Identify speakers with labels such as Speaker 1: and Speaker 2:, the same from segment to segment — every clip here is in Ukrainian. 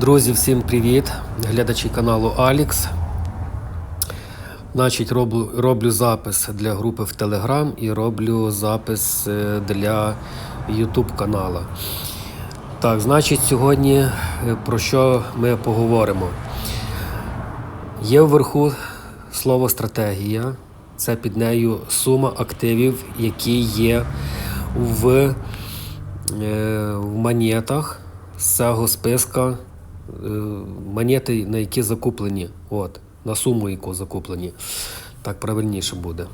Speaker 1: Друзі, всім привіт! Глядачі каналу Алікс. Значить, роблю, роблю запис для групи в Telegram і роблю запис е, для YouTube канала. Так, значить, сьогодні е, про що ми поговоримо? Є вверху слово стратегія. Це під нею сума активів, які є в, е, в монетах з цього списка монети, на які закуплені. От, на суму, яку закуплені. Так правильніше буде.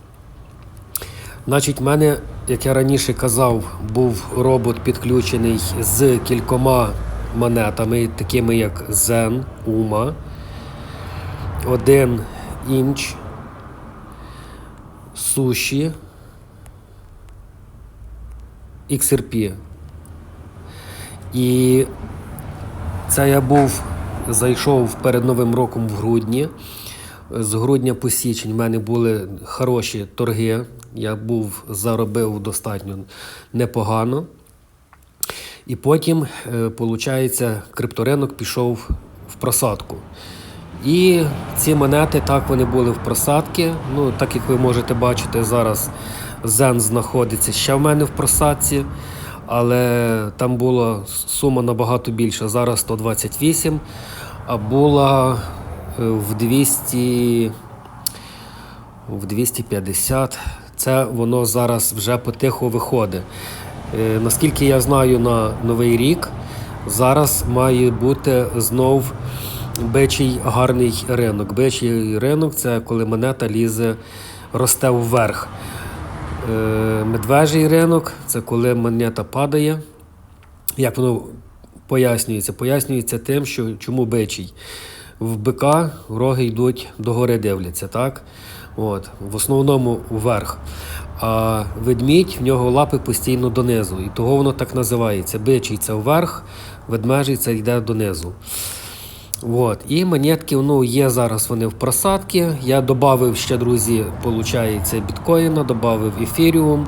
Speaker 1: Значить, в мене, як я раніше казав, був робот підключений з кількома монетами, такими як Zen, Uma, один інч, суші, XRP. І це я був, зайшов перед Новим роком в грудні. З грудня по січень в мене були хороші торги. Я був заробив достатньо непогано. І потім, виходить, крипторинок пішов в просадку. І ці монети так вони були в просадці. Ну, так як ви можете бачити, зараз Zen знаходиться ще в мене в просадці, але там була сума набагато більша. Зараз 128, а була е, в 200, в 250. Це воно зараз вже потихо виходить. Е, Наскільки я знаю на Новий рік, зараз має бути знов бичий гарний ринок. Бичий ринок це коли монета лізе, росте вверх. Е, Медвежий ринок це коли монета падає. Як воно пояснюється? Пояснюється тим, що чому бичий. В бика роги йдуть догори дивляться, так? От, в основному вверх. А ведмідь в нього лапи постійно донизу. І того воно так називається. Бичий це вверх, ведмежий це йде донизу. От. І монетки ну, є зараз вони в просадці. Я додав ще, друзі, виходить, біткоїна, додав ефіріум,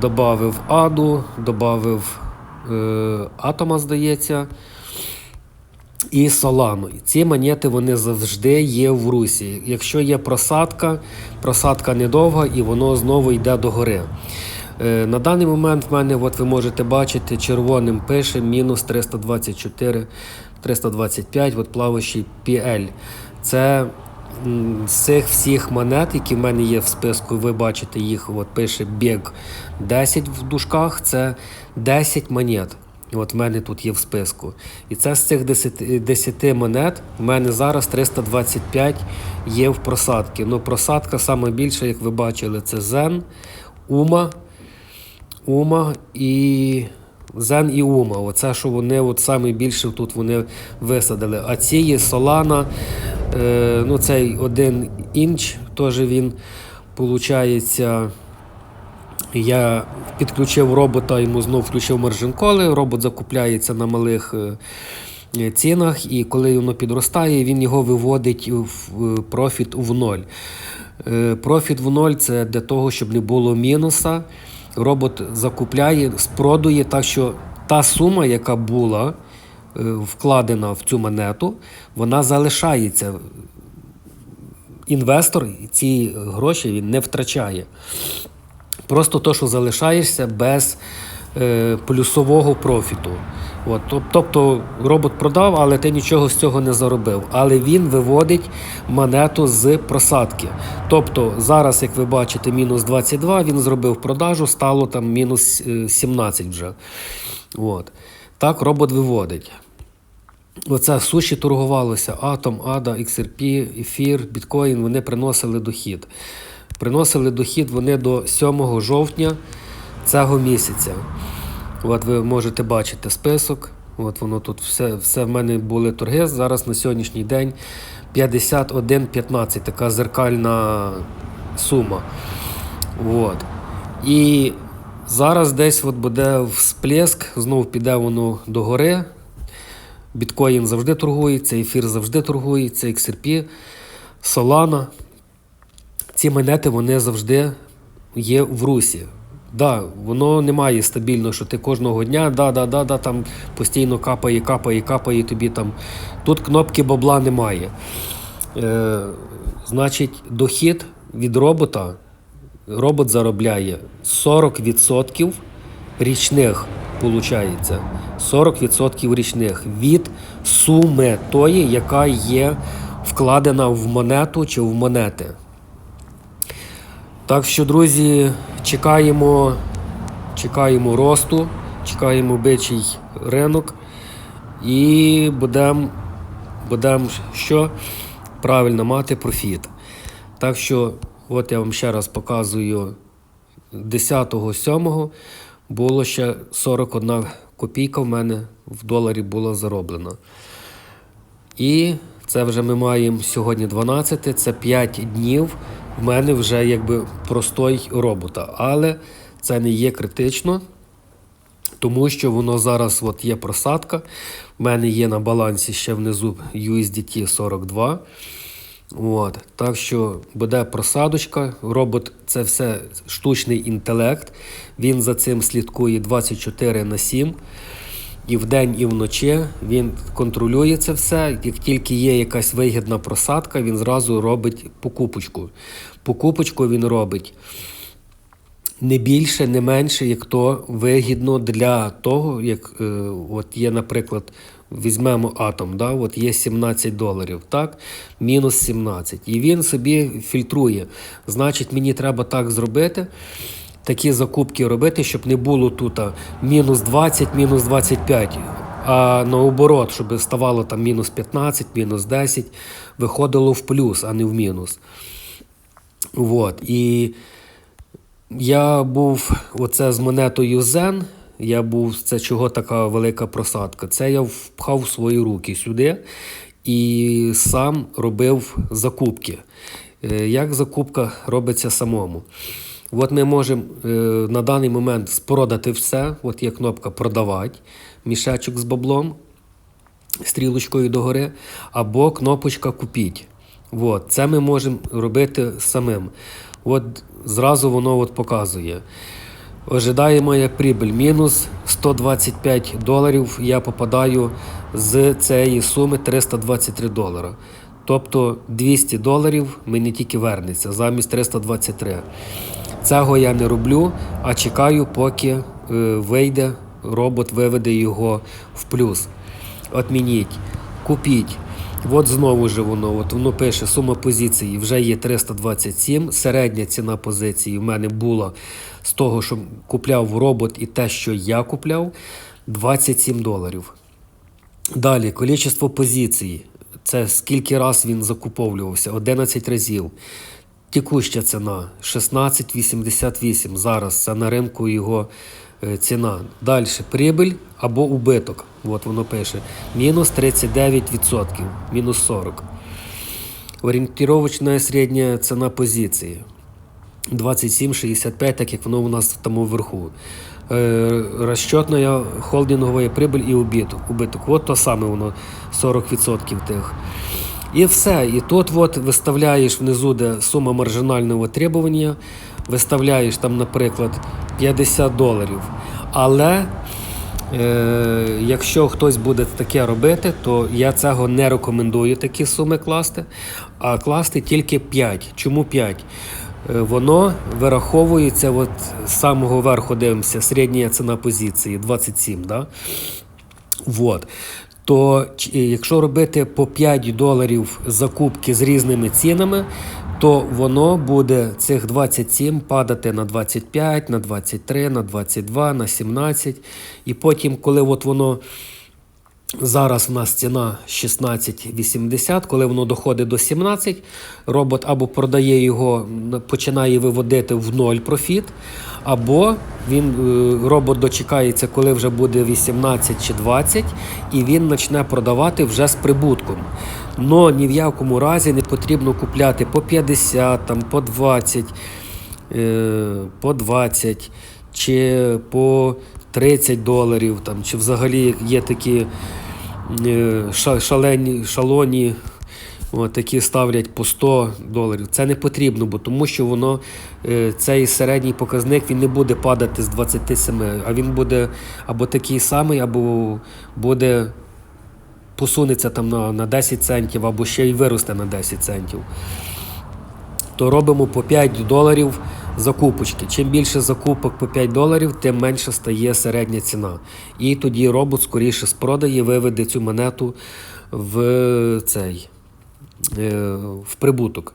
Speaker 1: додав аду, додав е, атома, здається. І Солану. Ці монети вони завжди є в русі. Якщо є просадка, просадка недовга і воно знову йде догори. Е, На даний момент в мене, от ви можете бачити, червоним пише мінус 324, 325, от плаваючий PL. Це з цих всіх монет, які в мене є в списку, ви бачите їх, от пише біг 10 в дужках, це 10 монет. От в мене тут є в списку. І це з цих 10, 10 монет в мене зараз 325 є в просадці. Ну, просадка саме більша, як ви бачили, це Zen, Ума, Ума і Zen і Ума. Оце, що вони от саме більше тут вони висадили. А ці є Solana, е, ну цей один інч, теж він, виходить, я підключив робота, йому знову включив маржинколи. Робот закупляється на малих е, цінах, і коли воно підростає, він його виводить в профіт в ноль. Е, Профіт в ноль це для того, щоб не було мінуса. Робот закупляє, спродує так, що та сума, яка була е, вкладена в цю монету, вона залишається. Інвестор ці гроші він не втрачає. Просто то, що залишаєшся без е, плюсового профіту. От, тоб- тобто робот продав, але ти нічого з цього не заробив. Але він виводить монету з просадки. Тобто зараз, як ви бачите, мінус 22, він зробив продажу, стало там мінус е, 17 вже. От. Так робот виводить. Оце суші торгувалося Атом, Ада, XRP, Ефір, Біткоін, вони приносили дохід. Приносили дохід вони до 7 жовтня цього місяця. От ви можете бачити список. От воно тут все, все в мене були торги. Зараз на сьогоднішній день 51,15, така зеркальна сума. От. І зараз десь от буде всплеск, знову піде воно догори. Біткоін завжди торгується, ефір завжди торгується, XRP, Solana. Ці монети вони завжди є в русі. Да, воно не має стабільно, що ти кожного дня да, да, да, да, там постійно капає, капає, капає тобі там. Тут кнопки бабла немає. Е, значить, дохід від робота робот заробляє 40% річних, виходить. 40% річних від суми тої, яка є вкладена в монету чи в монети. Так що, друзі, чекаємо, чекаємо росту, чекаємо бичий ринок і будемо будем що? Правильно мати профіт. Так що, от я вам ще раз показую 10.07 було ще 41 копійка в мене в доларі була зароблена. І це вже ми маємо сьогодні 12, це 5 днів. В мене вже якби простой робота. Але це не є критично, тому що воно зараз от є просадка. В мене є на балансі ще внизу USDT 42. От. Так що буде просадочка. Робот це все штучний інтелект. Він за цим слідкує 24 на 7. І вдень, і вночі він контролює це все. Як тільки є якась вигідна просадка, він зразу робить покупочку. Покупочку він робить не більше, не менше, як то вигідно для того, як е, от є, наприклад, візьмемо атом, да, от є 17 доларів, так, мінус 17. І він собі фільтрує. Значить, мені треба так зробити. Такі закупки робити, щоб не було тут мінус 20, мінус 25, а наоборот, щоб ставало там мінус 15, мінус 10, виходило в плюс, а не в мінус. Вот. І я був оце з монетою Zen. Я був, це чого така велика просадка. Це я впхав свої руки сюди і сам робив закупки. Е, Як закупка робиться самому? От ми можемо е, на даний момент спродати все. От є кнопка продавати, мішечок з баблом, стрілочкою догори, або кнопочка Купіть. От, це ми можемо робити самим. От зразу воно от показує. Ожидаємо прибыль мінус 125 доларів. Я попадаю з цієї суми 323 долара. Тобто 200 доларів мені тільки вернеться замість 323. Цього я не роблю, а чекаю, поки е, вийде, робот виведе його в плюс. Отмініть, купіть. От знову ж воно, от воно пише, сума позиції вже є 327. Середня ціна позиції в мене була з того, що купляв робот і те, що я купляв, 27 доларів. Далі, кількість позицій. Це скільки раз він закуповлювався? 11 разів. Текуща ціна 16,88. Зараз це на ринку його е, ціна. Далі прибиль або убиток. От воно пише. Мінус 39%, мінус 40. Орієнтировочна середня ціна позиції. 27,65, так як воно у нас там вверху. Е, Розчетна холдингова прибыль і убиток. убиток. От то саме воно 40% тих. І все. І тут от виставляєш внизу, де сума маржинального требування, виставляєш там, наприклад, 50 доларів. Але е, якщо хтось буде таке робити, то я цього не рекомендую такі суми класти, а класти тільки 5. Чому 5? Е, Воно вираховується от з самого верху дивимося, середня ціна позиції 27. Да? Вот. То е, якщо робити по 5 доларів закупки з різними цінами, то воно буде цих 27 падати на 25, на 23, на 22, на 17. І потім, коли от воно Зараз у нас ціна 16,80. Коли воно доходить до 17, робот або продає його, починає виводити в ноль профіт, або він, е, робот дочекається, коли вже буде 18 чи 20, і він почне продавати вже з прибутком. Но ні в якому разі не потрібно купляти по 50, там, по 20, е, по 20 чи по 30 доларів, там, чи взагалі є такі шалені, шалоні От, такі ставлять по 100 доларів. Це не потрібно, бо тому що воно е, цей середній показник він не буде падати з 27, а він буде або такий самий, або буде посунеться там на, на 10 центів, або ще й виросте на 10 центів. То робимо по 5 доларів закупочки. Чим більше закупок по 5 доларів, тим менше стає середня ціна. І тоді робот скоріше спродає, виведе цю монету в цей е, в прибуток.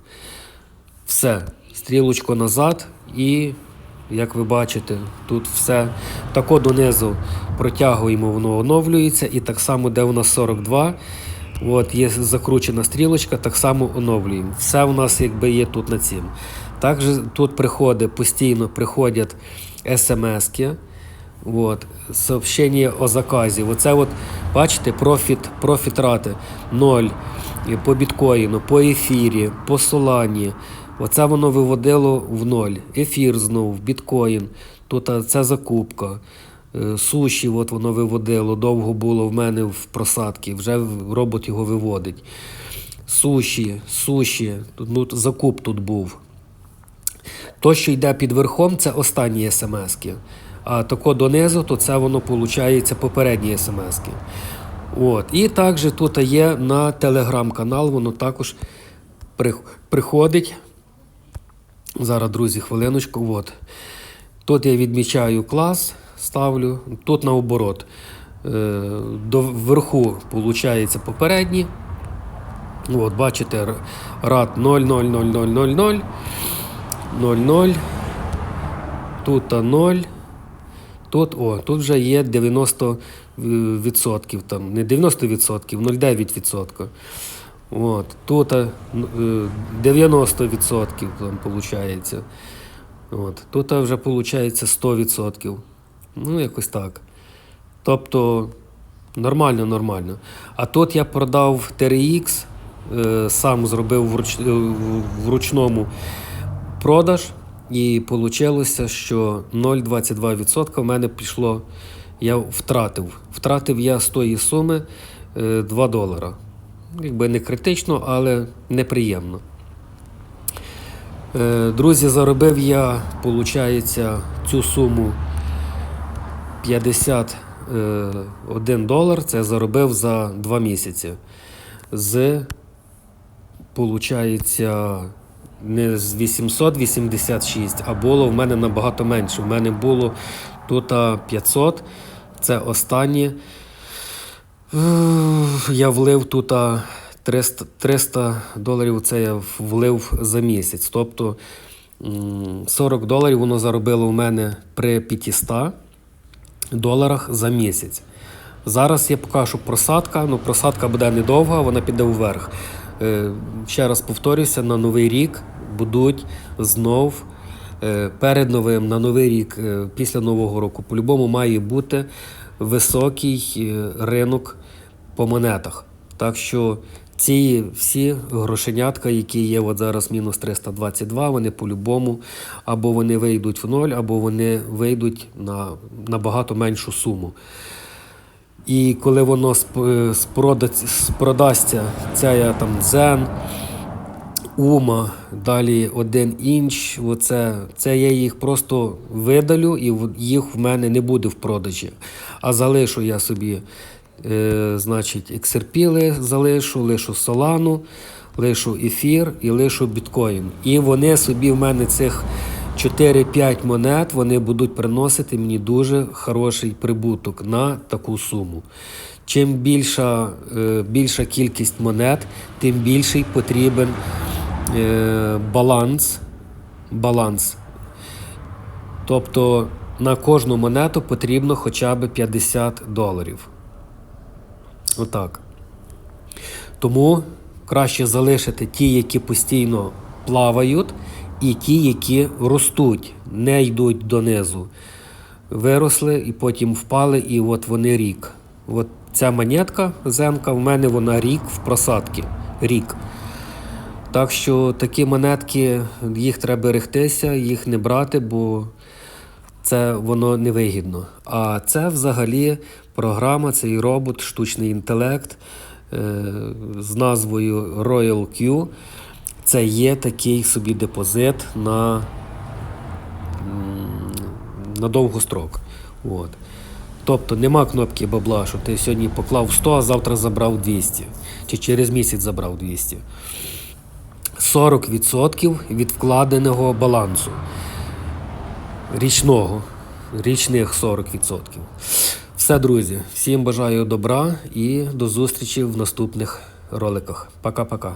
Speaker 1: Все, стрілочку назад і, як ви бачите, тут все тако донизу протягуємо, воно оновлюється. І так само, де у нас 42, от є закручена стрілочка, так само оновлюємо. Все у нас якби є тут на цім. Також тут приходить, постійно приходять смски. Вот. Сообщення о заказі. Оце от, бачите, профіт, профіт рати 0 по біткоїну, по ефірі, по солані. Оце воно виводило в ноль. Ефір знов, біткоін. Тут це закупка. Е, Суші от воно виводило, довго було в мене в просадці, вже робот його виводить. Суші, суші, ну, закуп тут був. То, що йде під верхом, це останні смски. А тако донизу, то це воно виходить попередні смски. От. І також тут є на телеграм-канал, воно також приходить. Зараз, друзі, хвилиночку. От. Тут я відмічаю клас, ставлю, тут наоборот. Е, до вверху виходить попередні. От, бачите, рад 0,00000. 0,0. Тут 0. Тут, о, тут вже є 90%, там, не 90%, 0,9%. От, тут е, 90% там, виходить. От, тут вже виходить 100%. Ну, якось так. Тобто нормально, нормально. А тут я продав TRX, е, сам зробив вруч, е, вручному продаж, і вийшло, що 0,22% в мене пішло, я втратив. Втратив я з тої суми е, 2 долара. Якби не критично, але неприємно. Е, Друзі, заробив я, виходить, цю суму 51 долар. Це заробив за 2 місяці. З, получається, не з 886, а було в мене набагато менше. У мене було тут 500. Це останнє. Я влив тут 300, 300 доларів. Це я влив за місяць. Тобто 40 доларів воно заробило у мене при 500 доларах за місяць. Зараз я покажу просадка. Ну, просадка буде недовга, вона піде вверх. Е, ще раз повторюся, на новий рік будуть знов е, перед новим на новий рік, е, після нового року, по-любому має бути високий ринок по монетах. Так що ці всі грошенятка, які є от зараз мінус 322, вони по-любому або вони вийдуть в ноль, або вони вийдуть на набагато меншу суму. І коли воно сп- спродасться, ця я там дзен, ума, далі один інч, оце, це я їх просто видалю і їх в мене не буде в продажі. А залишу я собі, е, значить, ексерпіли залишу, лишу солану, лишу ефір і лишу біткоін. І вони собі в мене цих 4-5 монет вони будуть приносити мені дуже хороший прибуток на таку суму. Чим більша, е, більша кількість монет, тим більший потрібен е, баланс. баланс. Тобто на кожну монету потрібно хоча б 50 доларів. Отак. Тому краще залишити ті, які постійно плавають, і ті, які ростуть, не йдуть донизу. Виросли і потім впали, і от вони рік. От ця монетка зенка в мене вона рік в просадці. Рік. Так що такі монетки, їх треба берегтися, їх не брати, бо це воно невигідно. А це взагалі програма, цей робот, штучний інтелект. е, з назвою Royal Q. Це є такий собі депозит на, на довгострок. От. Тобто нема кнопки бабла, що ти сьогодні поклав 100, а завтра забрав 200. Чи через місяць забрав 200. 40% від вкладеного балансу. Річного. Річних 40%. Все, друзі. Всім бажаю добра і до зустрічі в наступних роликах. Пока-пока.